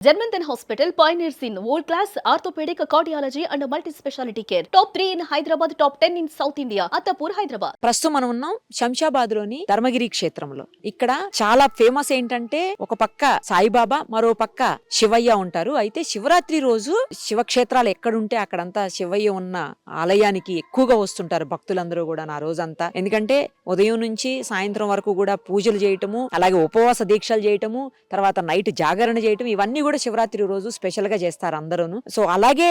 German hospital pioneers in world class orthopedic cardiology and multi speciality care. Top 3 in Hyderabad, top 10 in South India. Attapur, Hyderabad. ప్రస్తుతం మనం ఉన్నాం శంషాబాద్లోని ధర్మగిరి క్షేత్రంలో ఇక్కడ చాలా famous ఏంటంటే ఒక పక్క సాయిబాబా మరో పక్క శివయ్య ఉంటారు అయితే శివరాత్రి రోజు శివక్షేత్రాలు ఎక్కడుంటే అక్కడంతా శివయ్య ఉన్న ఆలయానికి ఎక్కువగా వస్తుంటారు భక్తులందరూ కూడా ఆ రోజంతా ఎందుకంటే ఉదయం నుంచి సాయంత్రం వరకు కూడా పూజలు చేయటము అలాగే ఉపవాస దీక్షలు చేయటము తర్వాత నైట్ జాగరణ చేయటం ఇవన్నీ కూడా శివరాత్రి రోజు స్పెషల్గా చేస్తారు అందరూను. సో అలాగే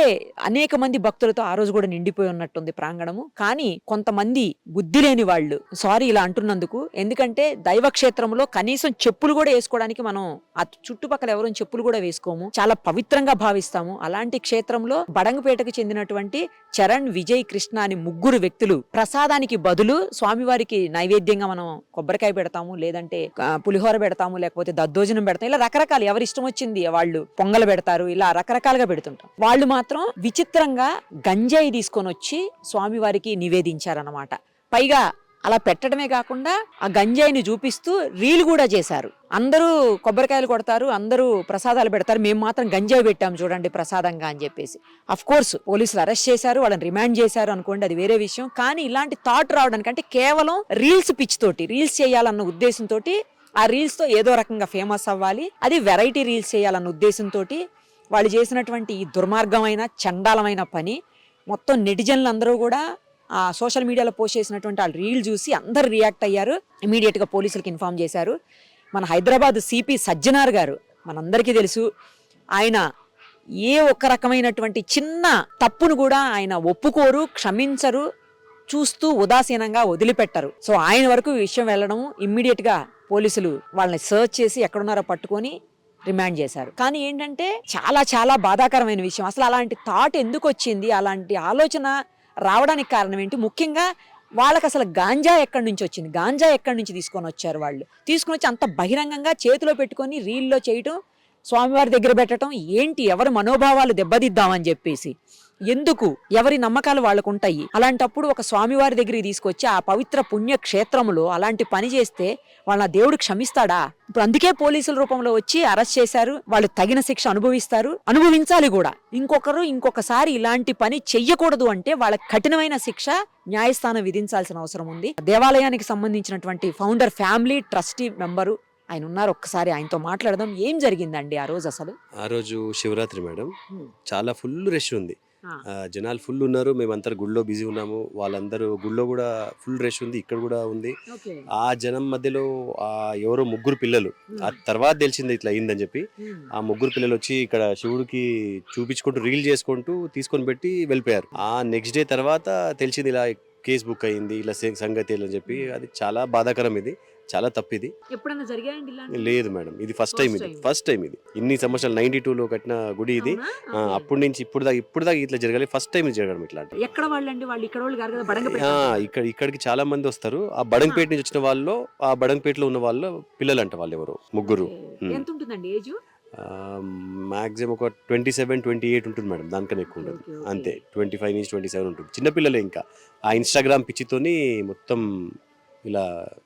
అనేక మంది భక్తులతో ఆ రోజు కూడా నిండిపోయి ఉన్నట్టుంది ప్రాంగణము. కానీ కొంతమంది బుద్ధి లేని వాళ్ళు సారీ ఇలా అంటున్నందుకు ఎందుకంటే దైవ క్షేత్రంలో కనీసం చెప్పులు కూడా వేసుకోవడానికి మనం ఆ చుట్టుపక్కల ఎవరు చెప్పులు కూడా వేసుకోము. చాలా పవిత్రంగా భావిస్తాము. అలాంటి క్షేత్రంలో బడంగపేటకు చెందినటువంటి చరణ్ విజయ్ కృష్ణ అని ముగ్గురు వ్యక్తులు ప్రసాదానికి బదులు స్వామివారికి నైవేద్యంగా మనం కొబ్బరికాయ పెడతాము లేదంటే పులిహోర పెడతాము లేకపోతే దద్దోజనం పెడతాం ఇలా రకరకాలు ఎవరి ఇష్టం వచ్చింది వాళ్ళు వాళ్ళు పొంగలు పెడతారు ఇలా రకరకాలుగా పెడుతుంటాం. వాళ్ళు మాత్రం విచిత్రంగా గంజాయి తీసుకొని వచ్చి స్వామివారికి నివేదించారన్నమాట. పైగా అలా పెట్టడమే కాకుండా ఆ గంజాయిని చూపిస్తూ రీల్ కూడా చేశారు. అందరూ కొబ్బరికాయలు కొడతారు అందరూ ప్రసాదాలు పెడతారు మేము మాత్రం గంజాయి పెట్టాము చూడండి ప్రసాదంగా అని చెప్పేసి. అఫ్ కోర్స్ పోలీసులు అరెస్ట్ చేశారు వాళ్ళని రిమాండ్ చేశారు అనుకోండి అది వేరే విషయం. కానీ ఇలాంటి థాట్ రావడానికి అంటే కేవలం రీల్స్ పిచ్ తోటి రీల్స్ చేయాలన్న ఉద్దేశంతో ఆ రీల్స్తో ఏదో రకంగా ఫేమస్ అవ్వాలి. అది వెరైటీ రీల్స్ చేయాలన్న ఉద్దేశంతో వాళ్ళు చేసినటువంటి ఈ దుర్మార్గమైన చండాలమైన పని మొత్తం నెటిజన్లు అందరూ కూడా ఆ సోషల్ మీడియాలో పోస్ట్ చేసినటువంటి ఆ రీల్ చూసి అందరు రియాక్ట్ అయ్యారు. ఇమీడియట్గా పోలీసులకు ఇన్ఫార్మ్ చేశారు. మన హైదరాబాద్ సిపి సజ్జనార్ గారు మనందరికీ తెలుసు ఆయన ఏ ఒక్క రకమైనటువంటి చిన్న తప్పును కూడా ఆయన ఒప్పుకోరు క్షమించరు చూస్తూ ఉదాసీనంగా వదిలిపెట్టరు. సో ఆయన వరకు ఈ విషయం వెళ్ళడం ఇమ్మీడియట్గా పోలీసులు వాళ్ళని సర్చ్ చేసి ఎక్కడున్నారో పట్టుకొని రిమాండ్ చేశారు. కానీ ఏంటంటే చాలా చాలా బాధాకరమైన విషయం. అసలు అలాంటి థాట్ ఎందుకు వచ్చింది? అలాంటి ఆలోచన రావడానికి కారణం ఏంటి? ముఖ్యంగా వాళ్ళకి అసలు గాంజా ఎక్కడి నుంచి వచ్చింది? గాంజా ఎక్కడి నుంచి తీసుకొని వచ్చారు వాళ్ళు? తీసుకొని వచ్చి అంత బహిరంగంగా చేతిలో పెట్టుకొని రీల్లో చేయటం స్వామివారి దగ్గర పెట్టడం ఏంటి? ఎవరి మనోభావాలు దెబ్బతిద్దామని చెప్పేసి. ఎందుకు? ఎవరి నమ్మకాలు వాళ్ళకు ఉంటాయి అలాంటప్పుడు ఒక స్వామివారి దగ్గరికి తీసుకొచ్చి ఆ పవిత్ర పుణ్య క్షేత్రములో అలాంటి పని చేస్తే వాళ్ళ దేవుడు క్షమిస్తాడా? ఇప్పుడు అందుకే పోలీసుల రూపంలో వచ్చి అరెస్ట్ చేశారు. వాళ్ళు తగిన శిక్ష అనుభవిస్తారు. అనుభవించాలి కూడా. ఇంకొకరు ఇంకొకసారి ఇలాంటి పని చెయ్యకూడదు అంటే వాళ్ళకి కఠినమైన శిక్ష న్యాయస్థానం విధించాల్సిన అవసరం ఉంది. దేవాలయానికి సంబంధించినటువంటి ఫౌండర్ ఫ్యామిలీ ట్రస్టీ మెంబరు ఆయన ఉన్నారు ఒక్కసారి ఆయనతో మాట్లాడదాం. ఏం జరిగిందండి ఆ రోజు అసలు? ఆ రోజు శివరాత్రి మేడం. చాలా ఫుల్ రష్ ఉంది. జనాలు ఫుల్ ఉన్నారు. మేమంతా గుళ్ళో బిజీ ఉన్నాము. వాళ్ళందరూ గుళ్ళో కూడా ఫుల్ రష్ ఉంది. ఇక్కడ కూడా ఉంది. ఆ జనం మధ్యలో ఆ ఎవరో ముగ్గురు పిల్లలు. ఆ తర్వాత తెలిసింది ఇట్లా అయిందని చెప్పి. ఆ ముగ్గురు పిల్లలు వచ్చి ఇక్కడ శివుడికి చూపించుకుంటూ రీల్ చేసుకుంటూ తీసుకొని పెట్టి వెళ్ళిపోయారు. ఆ నెక్స్ట్ డే తర్వాత తెలిసింది ఇలా కేసు బుక్ అయింది ఇలా సంగతి అని చెప్పి. అది చాలా బాధాకరం ఇది. చాలా తప్పు ఇది ఎప్పుడన్నా జరిగాయండి ఇలాంటివి? లేదు మేడం ఇది ఫస్ట్ టైం ఇది. ఫస్ట్ టైం ఇది. ఇన్ని సంవత్సరాలు నైన్టీ లో కట్టిన గుడి ఇది. అప్పటి నుంచి ఇప్పుడు దాకా ఇప్పుడు దాకా ఇట్లా జరగాలి. ఫస్ట్ టైం ఇది జరగడం ఇట్లాంటి ఎక్కడ వాళ్ళండి? వాళ్ళు ఇక్కడ వాళ్ళు కాదు కదా బడంగపేట ఆ, ఇక్కడ ఇక్కడికి చాలా మంది వస్తారు. ఆ బడంపేట నుంచి వచ్చిన వాళ్ళు ఆ బడంపేటలో ఉన్న వాళ్ళు పిల్లలు అంట వాళ్ళు ఎవరు? ముగ్గురు. ఓకే. ఎంత ఉంటుందండి ఏజ్? మాక్సిమం ఒక ట్వంటీ సెవెన్ ట్వంటీ ఎయిట్ ఉంటుంది మేడం. దానికన్నా ఎక్కువ ఉంటుంది. అంతే. ట్వంటీ ఫైవ్ నుంచి ట్వంటీ సెవెన్ ఉంటుంది. చిన్న పిల్లలే ఇంకా. ఆ ఇన్స్టాగ్రామ్ పిచ్చితోని మొత్తం ఇలా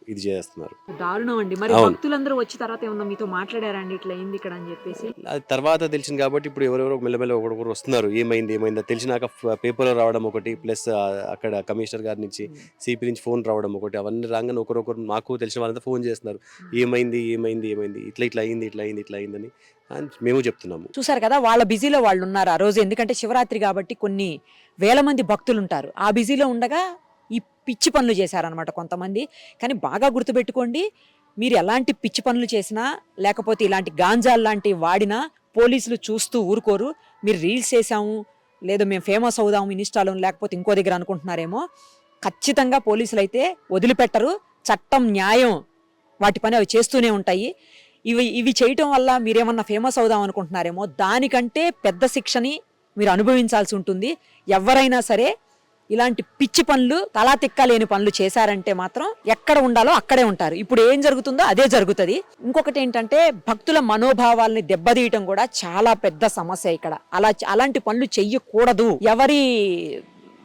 ఇది చేస్తున్నారు. దారుణం అండి. మరి. భక్తులందరూ వచ్చి తర్వాత ఏమన్నా మీతో మాట్లాడారండి ఇట్లా అయింది ఇక్కడ అని చెప్పేసి? అది తర్వాత తెలిసింది కాబట్టి ఇప్పుడు ఎవరెవరో మెల్లమెల్ల ఒకరొకరు వస్తున్నారు. ఏమైంది ఏమైంది తెలిసినాక పేపర్లో రావడం ఒకటి ప్లస్ అక్కడ కమిషనర్ గారి నుంచి సిపి నుంచి ఫోన్ రావడం ఒకటి అవన్నీ రాగానే ఒకరొకరు మాకు తెలిసిన వాళ్ళంతా ఫోన్ చేస్తున్నారు. ఏమైంది ఏమైంది ఏమైంది ఇట్లా ఇట్లా అయింది ఇట్లా అయింది ఇట్లా అయిందని అని మేము చెప్తున్నాము. చూసారు కదా వాళ్ళ బిజీలో వాళ్ళు ఉన్నారు ఆ రోజు. ఎందుకంటే శివరాత్రి కాబట్టి కొన్ని వేల మంది భక్తులు ఉంటారు. ఆ బిజీలో ఉండగా పిచ్చి పనులు చేశారనమాట కొంతమంది. కానీ బాగా గుర్తుపెట్టుకోండి మీరు ఎలాంటి పిచ్చి పనులు చేసినా లేకపోతే ఇలాంటి గాంజాలు లాంటివి వాడినా పోలీసులు చూస్తూ ఊరుకోరు. మీరు రీల్స్ చేసాము లేదా మేము ఫేమస్ అవుదాము ఇన్స్టాలో లేకపోతే ఇంకో దగ్గర అనుకుంటున్నారేమో ఖచ్చితంగా పోలీసులు అయితే వదిలిపెట్టరు. చట్టం న్యాయం వాటి పని అవి చేస్తూనే ఉంటాయి. ఇవి ఇవి చేయటం వల్ల మీరేమన్నా ఫేమస్ అవుదాం అనుకుంటున్నారేమో దానికంటే పెద్ద శిక్షని మీరు అనుభవించాల్సి ఉంటుంది. ఎవరైనా సరే ఇలాంటి పిచ్చి పనులు తలా తిక్కలేని పనులు చేశారంటే మాత్రం ఎక్కడ ఉండాలో అక్కడే ఉంటారు. ఇప్పుడు ఏం జరుగుతుందో అదే జరుగుతుంది. ఇంకొకటి ఏంటంటే భక్తుల మనోభావాల్ని దెబ్బతీయటం కూడా చాలా పెద్ద సమస్య ఇక్కడ. అలా అలాంటి పనులు చెయ్యకూడదు. ఎవరి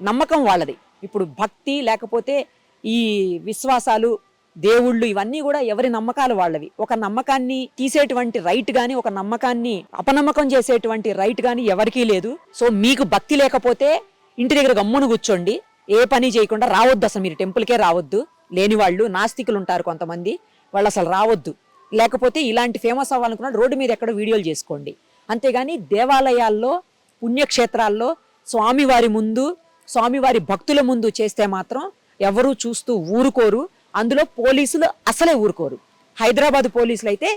నమ్మకం వాళ్ళది. ఇప్పుడు భక్తి లేకపోతే ఈ విశ్వాసాలు దేవుళ్ళు ఇవన్నీ కూడా ఎవరి నమ్మకాలు వాళ్ళవి. ఒక నమ్మకాన్ని తీసేటువంటి రైట్ గాని ఒక నమ్మకాన్ని అపనమ్మకం చేసేటువంటి రైట్ గాని ఎవరికీ లేదు. సో మీకు భక్తి లేకపోతే ఇంటి దగ్గర గమ్మును కూర్చోండి. ఏ పని చేయకుండా రావద్దు అసలు మీరు టెంపుల్కే రావద్దు. లేని వాళ్ళు నాస్తికులు ఉంటారు కొంతమంది. వాళ్ళు అసలు రావద్దు. లేకపోతే ఇలాంటి ఫేమస్ అవ్వాలనుకున్న రోడ్డు మీద ఎక్కడ వీడియోలు చేసుకోండి. అంతేగాని దేవాలయాల్లో పుణ్యక్షేత్రాల్లో స్వామివారి ముందు స్వామివారి భక్తుల ముందు చేస్తే మాత్రం ఎవరూ చూస్తూ ఊరుకోరు. అందులో పోలీసులు అసలే ఊరుకోరు. హైదరాబాద్ పోలీసులు అయితే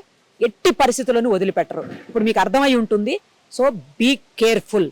ఎట్టి పరిస్థితులను వదిలిపెట్టరు. ఇప్పుడు మీకు అర్థమై ఉంటుంది. So be careful